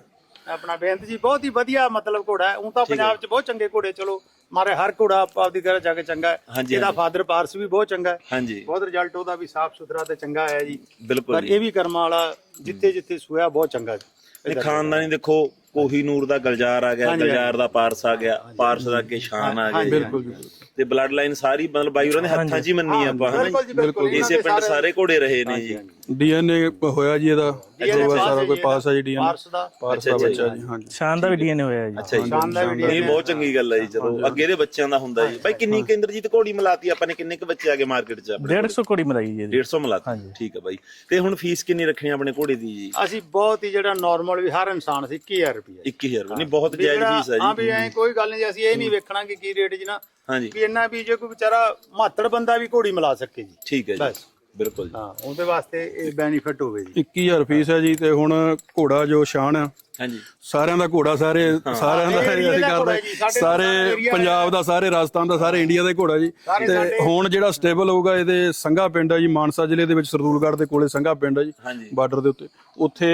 ਆਪਣਾ ਬੇਅੰਤ ਜੀ ਬਹੁਤ ਹੀ ਵਧੀਆ ਮਤਲਬ ਘੋੜਾ ਹੈ। ਉਹ ਤਾਂ ਪੰਜਾਬ 'ਚ ਬਹੁਤ ਚੰਗੇ ਘੋੜੇ ਚਲੋ ਮਾਰੇ ਹਰ ਘੋੜਾ ਆਪ- ਆਪਦੀ ਘਰ ਜਾ ਕੇ ਚੰਗਾ ਹੈ। ਹਾਂਜੀ, ਇਹਦਾ ਹਾਂਜੀ। ਫਾਦਰ ਪਾਰਸ ਵੀ ਬਹੁਤ ਚੰਗਾ ਹੈ। ਹਾਂਜੀ। ਬਹੁਤ ਰਿਜ਼ਲਟ ਉਹਦਾ ਵੀ ਸਾਫ਼ ਸੁਥਰਾ ਤੇ ਚੰਗਾ ਹੈ ਜੀ। ਬਿਲਕੁਲ ਪਰ ਇਹ ਵੀ ਕਰਮਾਂ ਵਾਲਾ ਜਿੱਥੇ ਜਿੱਥੇ ਸੋਇਆ ਬਹੁਤ ਚੰਗਾ ਜੀ। ਇਹ ਖਾਨਦਾਨੀ ਦੇਖੋ ਕੋਹੀ ਨੂਰ ਦਾ ਗਲਜਾਰ ਆ ਗਿਆ ਗਲਜਾਰ ਦਾ ਪਾਰਸ ਆ ਗਿਆ ਪਾਰਸ ਦਾ ਅੱਗੇ ਸ਼ਾਨ ਆ ਗਿਆ ਬਿਲਕੁਲ ਜੀ ਤੇ ਬਲੱਡ ਲਾਈਨ ਸਾਰੀ ਮਤਲਬ ਬਾਈ ਉਹਨਾਂ ਦੇ ਹੱਥਾਂ 'ਚ ਹੀ ਮੰਨੀ ਆਪਾਂ ਹਨਾ ਬਿਲਕੁਲ ਜੀ ਬਿਲਕੁਲ? ਇਸੇ ਪਿੰਡ ਸਾਰੇ ਘੋੜੇ ਰਹੇ ਨੇ ਜੀ। ਡੀਐਨਏ ਹੋਇਆ ਜੀ ਇਹਦਾ ਜੋ ਸਾਰਾ ਪਾਸ ਕੋਈ ਹੈ ਪਾਸ ਹੈ ਜੀ ਡੀਐਨਏ। ਪਾਰਸ ਦਾ। ਪਾਰਸ ਦਾ ਬੱਚਾ ਜੀ ਹਾਂਜੀ। ਸ਼ਾਨ ਦਾ ਵੀ ਡੀਐਨਏ ਹੋਇਆ ਜੀ। ਅੱਛਾ ਜੀ। ਇਹ ਬਹੁਤ ਚੰਗੀ ਗੱਲ ਹੈ ਜੀ ਚਲੋ। ਅੱਗੇ ਦੇ ਬੱਚਿਆਂ ਦਾ ਹੁੰਦਾ ਜੀ। ਬਾਈ ਕਿੰਨੀ ਕੇਂਦਰਜੀਤ ਘੋੜੀ ਮਿਲਾਤੀ ਆਪਾਂ ਨੇ? ਕਿੰਨੇ ਕੁ ਬੱਚੇ ਆ ਗਏ ਮਾਰਕੀਟ 'ਚ ਆਪਣੇ? 150 ਕੋੜੀ ਮਰਾਈ ਜੀ ਇਹਦੀ। 150 ਮਿਲਾਤੀ। ਠੀਕ ਹੈ ਬਾਈ। ਤੇ ਹੁਣ ਫੀਸ ਕਿੰਨੀ ਰੱਖਣੀ ਆਪਣੇ ਘੋੜੇ ਦੀ ਜੀ? ਅਸੀਂ ਬਹੁਤ ਹੀ ਜਿਹੜਾ ਨਾਰਮਲ ਵੀ ਹਰ ਇਨਸਾਨ ਸੀ 21000 ਰੁਪਏ 21000 ਰੁਪਏ ਨਹੀਂ ਬਹੁਤ ਜਾਇਜ਼ ਫੀਸ ਹੈ ਹਾਂ ਜੀ ਵੀ ਐ ਕੋਈ ਗੱਲ ਨਹੀਂ ਜੀ, ਅਸੀਂ ਇਹ ਨਹੀਂ ਵੇਖਣਾ ਕਿ ਕੀ ਰੇਟ ਜੀ ਨਾ ਹਾਂਜੀ। ਵੀ ਇੰਨਾ ਵੀ ਜੇ ਕੋਈ ਵਿਚਾਰਾ ਮਾਤੜ ਬੰਦਾ ਵੀ ਘੋੜੀ ਮਿਲਾ ਸਕੇ ਜੀ। ਠੀਕ ਹੈ ਜੀ। ਬਸ। ਬਿਲਕੁਲ ਜੀ। ਹਾਂ ਉਹਦੇ ਵਾਸਤੇ ਇਹ ਬੈਨੀਫਿਟ ਹੋਵੇ ਜੀ। 21000 ਫੀਸ ਹੈ ਜੀ ਤੇ ਹੁਣ ਘੋੜਾ ਜੋ ਸ਼ਾਨ ਆ ਹਾਂਜੀ। ਸਾਰਿਆਂ ਦਾ ਘੋੜਾ ਸਾਰੇ ਸਾਰਿਆਂ ਦਾ ਅਸੀਂ ਕਰਦੇ ਸਾਰੇ ਪੰਜਾਬ ਦਾ ਸਾਰੇ ਰਾਜਸਥਾਨ ਦਾ ਸਾਰੇ ਇੰਡੀਆ ਦਾ ਹੀ ਘੋੜਾ ਜੀ। ਤੇ ਹੁਣ ਜਿਹੜਾ ਸਟੇਬਲ ਹੋਊਗਾ ਇਹਦੇ ਸੰਘਾ ਪਿੰਡ ਹੈ ਜੀ ਮਾਨਸਾ ਜ਼ਿਲ੍ਹੇ ਦੇ ਵਿੱਚ ਸਰਦੂਲਗੜ੍ਹ ਦੇ ਕੋਲੇ ਸੰਘਾ ਪਿੰਡ ਹੈ ਜੀ। ਬਾਰਡਰ ਦੇ ਉੱਤੇ। ਉੱਥੇ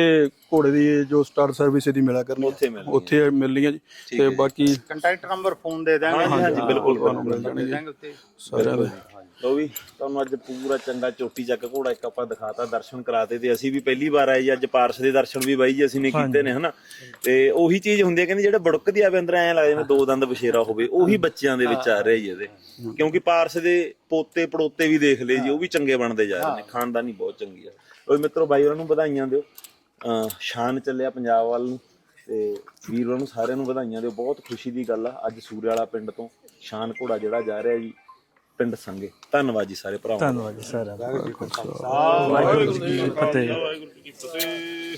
ਘੋੜੇ ਦੀ ਜੋ ਸਟਾਰ ਸਰਵਿਸ ਇਹਦੀ ਮਿਲਿਆ ਕਰਨੀ ਉੱਥੇ ਮਿਲਣੀ ਉੱਥੇ ਮਿਲਣੀ ਹੈ ਜੀ। ਤੇ ਬਾਕੀ ਕੰਟੈਕਟ ਨੰਬਰ ਫੋਨ ਦੇ ਦਾਂਗੇ ਹਾਂਜੀ ਬਿਲਕੁਲ। ਦੇ ਦਾਂਗੇ ਉੱਤੇ ਸਾਰਿਆਂ ਦਾ। ਲੋ ਵੀ ਤੁਹਾਨੂੰ ਅੱਜ ਪੂਰਾ ਚੰਗਾ ਚੋਟੀ ਚੱਕ ਘੋੜਾ ਇੱਕ ਆਪਾਂ ਦਿਖਾਤਾ ਦਰਸ਼ਨ ਕਰਾਤੇ ਤੇ ਅਸੀਂ ਵੀ ਪਹਿਲੀ ਵਾਰ ਆਏ ਜੀ ਅੱਜ ਪਾਰਸ ਦੇ ਦਰਸ਼ਨ ਵੀ ਬਾਈ ਜੀ ਅਸੀਂ ਨੇ ਕੀਤੇ ਨੇ ਹਨਾ? ਤੇ ਉਹੀ ਚੀਜ਼ ਹੁੰਦੀ ਹੈ ਕਹਿੰਦੇ ਜਿਹੜਾ ਬੜਕਦੀ ਆਵੇ ਅੰਦਰ ਐਂ ਲੱਗਦਾ ਜਿਵੇਂ ਦੋ ਦੰਦ ਬਸ਼ੇਰਾ ਹੋਵੇ ਉਹੀ ਬੱਚਿਆਂ ਦੇ ਵਿੱਚ ਆ ਰਿਹਾ ਜੀ ਇਹਦੇ। ਕਿਉਂਕਿ ਪਾਰਸ ਦੇ ਪੋਤੇ ਪੜੋਤੇ ਵੀ ਦੇਖ ਲਏ ਜੀ ਉਹ ਵੀ ਚੰਗੇ ਬਣਦੇ ਜਾ ਰਹੇ ਨੇ ਖਾਨਦਾਨੀ ਬਹੁਤ ਚੰਗੀ ਆ। ਉਹ ਮਿੱਤਰੋ ਬਾਈ ਉਹਨਾਂ ਨੂੰ ਵਧਾਈਆਂ ਦਿਓ। ਸ਼ਾਨ ਚੱਲਿਆ ਪੰਜਾਬ ਵੱਲ ਨੂੰ ਤੇ ਵੀਰ ਉਹਨਾਂ ਨੂੰ ਸਾਰਿਆਂ ਨੂੰ ਵਧਾਈਆਂ ਦਿਓ। ਬਹੁਤ ਖੁਸ਼ੀ ਦੀ ਗੱਲ ਆ ਅੱਜ ਸੂਰੇ ਵਾਲਾ ਪਿੰਡ ਤੋਂ ਸ਼ਾਨ ਘੋੜਾ ਜਿਹੜਾ ਜਾ ਰਿਹਾ ਜੀ ਪਿੰਡ ਸੰਗੇ। ਧੰਨਵਾਦ ਜੀ ਸਾਰੇ ਭਰਾਵਾਂ ਦਾ। ਧੰਨਵਾਦ ਜੀ ਸਾਰਿਆਂ ਦਾ। ਵਾਹਿਗੁਰੂ ਜੀ ਕੀ ਫਤਿਹ। ਵਾਹਿਗੁਰੂ ਜੀ ਕੀ ਫਤਿਹ।